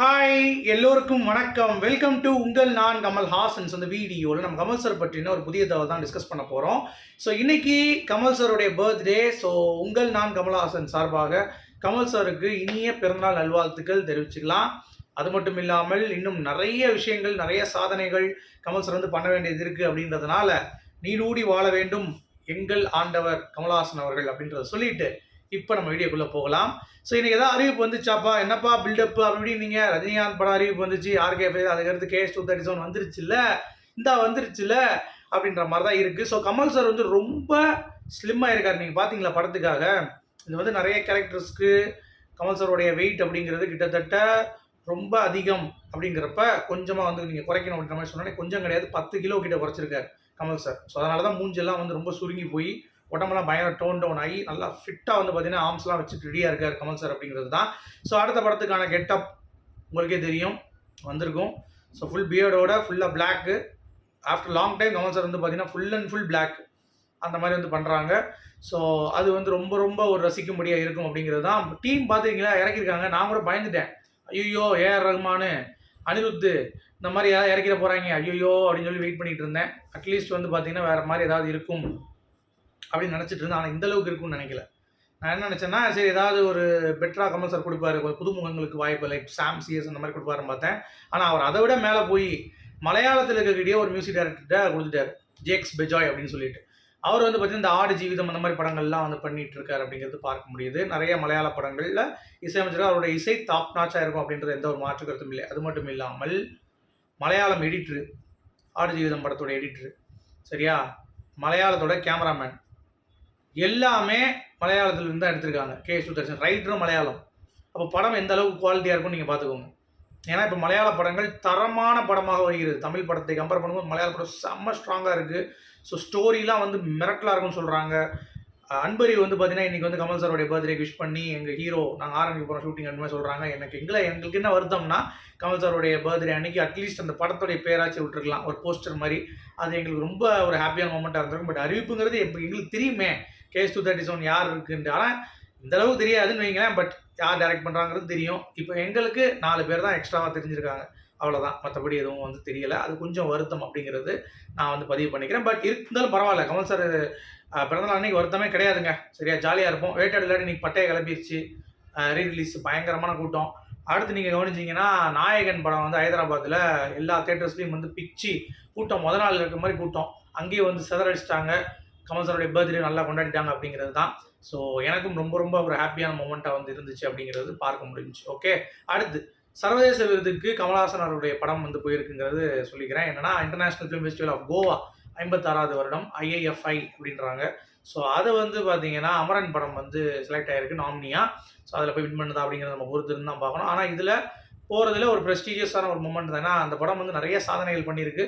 Hi எல்லோருக்கும் வணக்கம். Welcome to உங்கள் நான் கமல் ஹாசன்ஸ். அந்த வீடியோவில் நம்ம கமல் சார் பற்றின ஒரு புதிய தகவல் தான் டிஸ்கஸ் பண்ண போகிறோம் ஸோ இன்றைக்கி கமல் சாருடைய பர்த்டே ஸோ உங்கள் நான் கமல்ஹாசன் சார்பாக கமல் சாருக்கு இனிய பிறந்தநாள் நல்வாழ்த்துக்கள் தெரிவிச்சுக்கலாம். அது மட்டும் இல்லாமல் இன்னும் நிறைய விஷயங்கள் நிறைய சாதனைகள் கமல் சார் வந்து பண்ண வேண்டியது இருக்குது அப்படின்றதுனால நீடூடி வாழ வேண்டும் எங்கள் ஆண்டவர் கமல்ஹாசன் அவர்கள் அப்படின்றத சொல்லிட்டு இப்போ நம்ம வீடியோக்குள்ளே போகலாம். ஸோ இன்னைக்கு எதாவது அறிவிப்பு வந்துச்சாப்பா? என்னப்பா பில்டப் அப்படி நீங்கள் ரஜினிகாந்த் படம் அறிவிப்பு வந்துச்சு. ஆர்கே ஃபைவ் அதுக்கடுத்து கேஎஸ் டூ தேர்ட்டி செவன் வந்துருச்சுல்ல? இந்தா வந்துருச்சுல்ல? அப்படின்ற மாதிரி தான் இருக்குது ஸோ கமல் சார் வந்து ரொம்ப ஸ்லிம்மாக இருக்கார் நீங்கள் பார்த்தீங்களா படத்துக்காக? இது வந்து நிறைய கேரக்டர்ஸ்க்கு கமல் சாருடைய வெயிட் அப்படிங்கிறது கிட்டத்தட்ட ரொம்ப அதிகம் அப்படிங்கிறப்ப கொஞ்சமாக வந்து நீங்கள் குறைக்கணும் அப்படின்ற மாதிரி சொன்னோன்னே கொஞ்சம் கிடையாது. பத்து கிலோ கிட்ட குறைச்சிருக்காரு கமல் சார் ஸோ அதனால தான் மூஞ்செல்லாம் வந்து ரொம்ப சுருங்கி போய் உடம்பெல்லாம் பயங்கர டோன் டவுன் ஆகி நல்லா ஃபிட்டாக வந்து பார்த்தீங்கன்னா ஆர்ம்ஸ்லாம் வச்சு ரெடியாக இருக்கார் கமல் சார் அப்படிங்கிறது தான். ஸோ அடுத்த படத்துக்கான கெட்டப் உங்களுக்கே தெரியும். வந்திருக்கும். ஸோ ஃபுல் பியர்டோட ஃபுல்லாக black after long time Kamal sir வந்து பார்த்தீங்கன்னா ஃபுல் அண்ட் ஃபுல் பிளாக் அந்த மாதிரி வந்து பண்ணுறாங்க ஸோ அது வந்து ரொம்ப ரொம்ப ஒரு ரசிக்கும்படியாக இருக்கும் அப்படிங்கிறது தான். டீம் பார்த்துருக்கீங்களா இறக்கியிருக்காங்க. நான் கூட பயந்துட்டேன். ஐயோ ஏஆர் ரஹ்மானு அனிருத்து இந்த மாதிரி ஏதாவது இறக்கிற போகிறாங்க ஐயோ அப்படின்னு சொல்லி வெயிட் பண்ணிகிட்டு இருந்தேன். அட்லீஸ்ட் வந்து பார்த்தீங்கன்னா வேறு மாதிரி ஏதாவது இருக்கும். அப்படின்னு நினச்சிட்டு இருந்தேன். ஆனால் இந்த அளவுக்கு இருக்கும்னு நினைக்கல. நான் என்ன நினச்சேன்னா சரி ஏதாவது ஒரு பெட்டரா கமல் சார் கொடுப்பாரு புதுமுகங்களுக்கு வாய்ப்பு லைக் சாம் சிஎஸ் அந்த மாதிரி கொடுப்பாருன்னு பார்த்தேன். ஆனால் அவர் அதை விட மேலே போய் மலையாளத்தில் இருக்கக்கூடிய ஒரு மியூசிக் டைரக்டர்கிட்ட கொடுத்துட்டார். ஜேக்ஸ் பெஜாய் அப்படின்னு சொல்லிட்டு. அவர் வந்து பார்த்தீங்கன்னா இந்த ஆடு ஜீவிதம் அந்த மாதிரி படங்கள்லாம் வந்து பண்ணிட்டு இருக்காரு அப்படிங்கிறது பார்க்க முடியுது. நிறைய மலையாள படங்களில் இசையமைச்சர் அவரோட இசை டாப் நாச்சாக இருக்கும் அப்படின்றது எந்த ஒரு மாற்று கருத்தும் இல்லை. அது மட்டும் இல்லாமல் மலையாளம் எடிட்ரு ஆடு ஜீவிதம் படத்தோட எடிட்ரு சரியா? மலையாளத்தோட கேமராமேன் எல்லாமே மலையாளத்துலேருந்து தான் எடுத்திருக்காங்க. கே. சுதர்சன். ரைட்டரும் மலையாளம். அப்போ படம் எந்த அளவுக்கு குவாலிட்டியாக இருக்கும்னு நீங்கள் பார்த்துக்கோங்க ஏன்னா இப்போ மலையாள படங்கள் தரமான படமாக வருகிறது. தமிழ் படத்தை கம்பேர் பண்ணும்போது மலையாள படம் செம்ம ஸ்ட்ராங்காக இருக்குது ஸோ ஸ்டோரிலாம் வந்து மிரட்டலாக இருக்கும்னு சொல்கிறாங்க அன்பரி வந்து பார்த்தீங்கன்னா இன்றைக்கி வந்து கமல் சாரோடைய பர்த்டே விஷ் பண்ணி எங்கள் ஹீரோ நாங்கள் ஆரம்பிக்க போகிறோம் ஷூட்டிங் அந்த மாதிரி சொல்கிறாங்க எனக்கு எங்களை எங்களுக்கு என்ன வருத்தம்னா கமல் சாரோடைய பர்த்டே அன்னைக்கு அட்லீஸ்ட் அந்த படத்துடைய பேராச்சு விட்டுருக்கலாம். ஒரு போஸ்டர் மாதிரி. அது எங்களுக்கு ரொம்ப ஒரு ஹாப்பியான மூமெண்ட்டாக இருந்திருக்கும். பட் அறிவிப்புங்கிறது இப்போ எங்களுக்கு தெரியுமே. கேஸ் டூ தேர்ட்டி செவன் யார் இருக்குன்ட்டு. ஆனால் இந்த அளவுக்கு தெரியாதுன்னு வைங்களேன். பட் யார் டைரக்ட் பண்ணுறாங்கிறது தெரியும். இப்போ எங்களுக்கு நாலு பேர் தான் எக்ஸ்ட்ராவாக தெரிஞ்சிருக்காங்க. அவ்வளோதான் மற்றபடி எதுவும் வந்து தெரியலை. அது கொஞ்சம் வருத்தம் அப்படிங்கிறது நான் வந்து பதிவு பண்ணிக்கிறேன். பட் இருந்தாலும் பரவாயில்ல. கமல் சார் பிறந்தநாள் அன்னைக்கு வருத்தமே கிடையாதுங்க. சரியா ஜாலியாக இருப்போம். வேட்டாடு இல்லாட்டி இன்னைக்கு பட்டையை கிளப்பிடுச்சு ரீ ரிலீஸ் பயங்கரமான கூட்டம். அடுத்து நீங்கள் கவனிச்சிங்கன்னா நாயகன் படம் வந்து ஹைதராபாத்தில் எல்லா தேட்டர்ஸ்லையும் வந்து பிச்சு கூட்டம் முத நாள் இருக்கிற மாதிரி கூட்டம். அங்கேயே வந்து சிதறடிச்சிட்டாங்க. கமல் சாருடைய பர்த்டே நல்லா கொண்டாடிட்டாங்க அப்படிங்கிறது தான். ஸோ எனக்கும் ரொம்ப ரொம்ப ஒரு ஹாப்பியான மூமெண்ட்டாக வந்து இருந்துச்சு அப்படிங்கிறது பார்க்க முடிஞ்சுச்சு. ஓகே அடுத்து சர்வதேச விருதுக்கு கமல்ஹாசன் அவருடைய படம் வந்து போயிருக்குங்கிறது சொல்லிக்கிறேன். என்னன்னா international film festival of Goa ஐம்பத்தாறாவது வருடம் ஐஐஎஃப்ஐ அப்படின்றாங்க. ஸோ அதை வந்து பார்த்தீங்கன்னா அமரன் படம் வந்து செலக்ட் ஆகிருக்கு நாமினியா ஸோ அதில் போய் வின் பண்ணுதா அப்படிங்கிறத நம்ம பொறுத்து தான் பார்க்கணும். ஆனால் இதில் போகிறதுல ஒரு ப்ரெஸ்டீஜியஸான ஒரு மூமெண்ட் தான். ஏன்னா அந்த படம் வந்து நிறைய சாதனைகள் பண்ணியிருக்கு.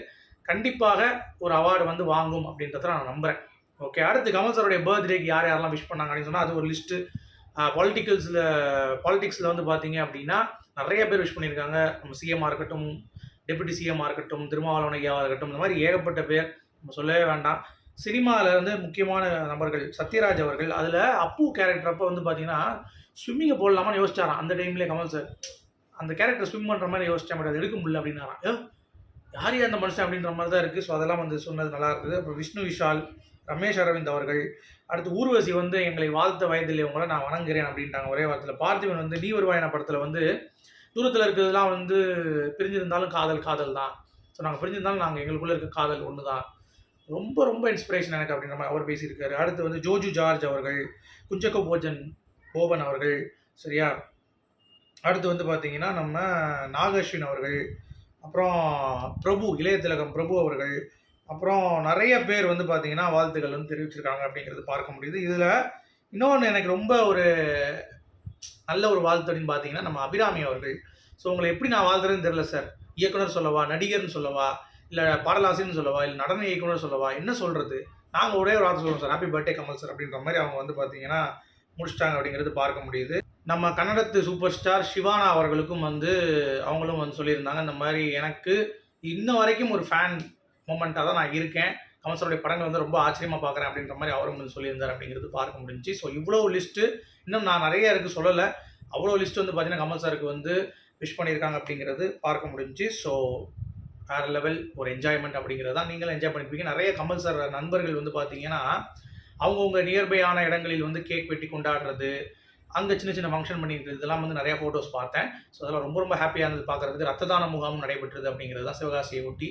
கண்டிப்பாக ஒரு அவார்டு வந்து வாங்கும் அப்படின்றத நான் நம்புகிறேன் ஓகே அடுத்து கமல் சாருடைய பர்த்டேக்கு யார் யாரெல்லாம் விஷ் பண்ணாங்க அப்படின்னு சொன்னால் அது ஒரு லிஸ்ட்டு பாலிட்டிக்கல்ஸில் பாலிட்டிக்ஸில் வந்து பார்த்தீங்க அப்படின்னா நிறைய பேர் விஷ் பண்ணியிருக்காங்க. நம்ம சிஎம்மாக இருக்கட்டும் டெபுட்டி சிஎம்மாக இருக்கட்டும் திருமாவளவன் ஐயாவாக இருக்கட்டும் இந்த மாதிரி ஏகப்பட்ட பேர் நம்ம சொல்லவே வேண்டாம். சினிமாவில் வந்து முக்கியமான நபர்கள் சத்யராஜ் அவர்கள். அதில் அப்பு கேரக்டர் அப்போ வந்து பார்த்தீங்கன்னா ஸ்விம்மிங்கை போடலாமான்னு யோசிச்சாராம். அந்த டைம்லேயே கமல் சார் அந்த கேரக்டர் ஸ்விம் பண்ணுற மாதிரி யோசிச்சா பட் அது எடுக்க முடியல அப்படின்னாராம். ஏ யார் அந்த மனுஷன் அப்படின்ற மாதிரி தான் இருக்குது ஸோ அதெல்லாம் வந்து சொன்னது நல்லா இருக்குது. அப்புறம் விஷ்ணு விஷால் ரமேஷ் அரவிந்த் அவர்கள் அடுத்து ஊர்வசி வந்து எங்களை வாழ்த்த வயதில் உங்களை நான் வணங்குறேன் அப்படின்ட்டாங்க ஒரே வாரத்தில் பார்த்திபன் வந்து நீ வருவாயன படத்தில் வந்து தூரத்தில் இருக்கிறதுலாம் வந்து பிரிஞ்சிருந்தாலும் காதல் காதல் தான் ஸோ நாங்கள் பிரிஞ்சிருந்தாலும் நாங்கள் எங்களுக்குள்ளே இருக்க காதல் ஒன்று தான் ரொம்ப ரொம்ப இன்ஸ்பிரேஷன் எனக்கு அப்படின்ற மாதிரி அவர் பேசியிருக்காரு. அடுத்து வந்து ஜோஜு ஜார்ஜ் அவர்கள் குஞ்சக்க போஜன் போபன் அவர்கள் சரியா? அடுத்து வந்து பார்த்தீங்கன்னா நம்ம நாகஸ்வின் அவர்கள் அப்புறம் பிரபு இளைய திலகம் பிரபு அவர்கள் அப்புறம் நிறைய பேர் வந்து பார்த்தீங்கன்னா வாழ்த்துக்கள் வந்து தெரிவிச்சிருக்காங்க அப்படிங்கிறது பார்க்க முடியுது. இதில் இன்னொன்று எனக்கு ரொம்ப ஒரு நல்ல ஒரு வாழ்த்து அப்படின்னு பார்த்தீங்கன்னா நம்ம அபிராமி அவர்கள். ஸோ உங்களை எப்படி நான் வாழ்த்துறதுன்னு தெரில சார் இயக்குனர் சொல்லவா நடிகர்னு சொல்லவா இல்லை பாடலாசிரியர்னு சொல்லவா இல்லை நடன இயக்குனர் சொல்லவா என்ன சொல்கிறது நாங்கள் ஒரே ஒரு வார்த்தை சொல்லுவோம் sir happy birthday Kamal sir அப்படின்ற மாதிரி அவங்க வந்து பார்த்தீங்கன்னா முடிச்சிட்டாங்க அப்படிங்கிறது பார்க்க முடியுது. நம்ம கன்னடத்து சூப்பர் ஸ்டார் சிவானா அவர்களுக்கும் வந்து அவங்களும் வந்து சொல்லியிருந்தாங்க இந்த மாதிரி எனக்கு இன்ன வரைக்கும் ஒரு ஃபேன் மூமெண்ட்டாக தான் நான் இருக்கேன். கமல் சாருடைய படங்கள் வந்து ரொம்ப ஆச்சரியமாக பார்க்குறேன் அப்படின்ற மாதிரி அவரும் வந்து சொல்லியிருந்தார் அப்படிங்கிறது பார்க்க முடிஞ்சுச்சு. ஸோ இவ்வளோ லிஸ்ட்டு இன்னும் நான் நிறைய இருக்குது சொல்லலை. அவ்வளோ லிஸ்ட் வந்து பார்த்தீங்கன்னா கமல் சாருக்கு வந்து விஷ் பண்ணியிருக்காங்க அப்படிங்கிறது பார்க்க முடிஞ்சுச்சு. ஸோ வேறு லெவல் ஒரு என்ஜாய்மெண்ட் அப்படிங்கிறது தான். நீங்களும் என்ஜாய் பண்ணியிருப்பீங்க நிறைய கமல் சார் நண்பர்கள் வந்து பார்த்தீங்கன்னா அவங்கவுங்க நியர்பையான இடங்களில் வந்து கேக் வெட்டி கொண்டாடுறது அங்கே சின்ன சின்ன ஃபங்க்ஷன் பண்ணிக்கிறது இதெல்லாம் வந்து நிறையா ஃபோட்டோஸ் பார்த்தேன். ஸோ அதெல்லாம் ரொம்ப ரொம்ப ஹாப்பியாக இருந்தது பார்க்குறதுக்கு ரத்ததான முகாமும் நடைபெற்றது அப்படிங்கிறது தான் சிவகாசியை ஒட்டி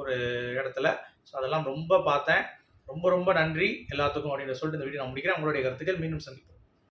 ஒரு இடத்துல. ஸோ அதெல்லாம் ரொம்ப பார்த்தேன். ரொம்ப ரொம்ப நன்றி. எல்லாத்துக்கும் அப்படின்னு சொல்லிட்டு இந்த வீடியோ நான் முடிக்கிறேன். உங்களுடைய கருத்துக்கள் மீண்டும் சந்திப்போம்.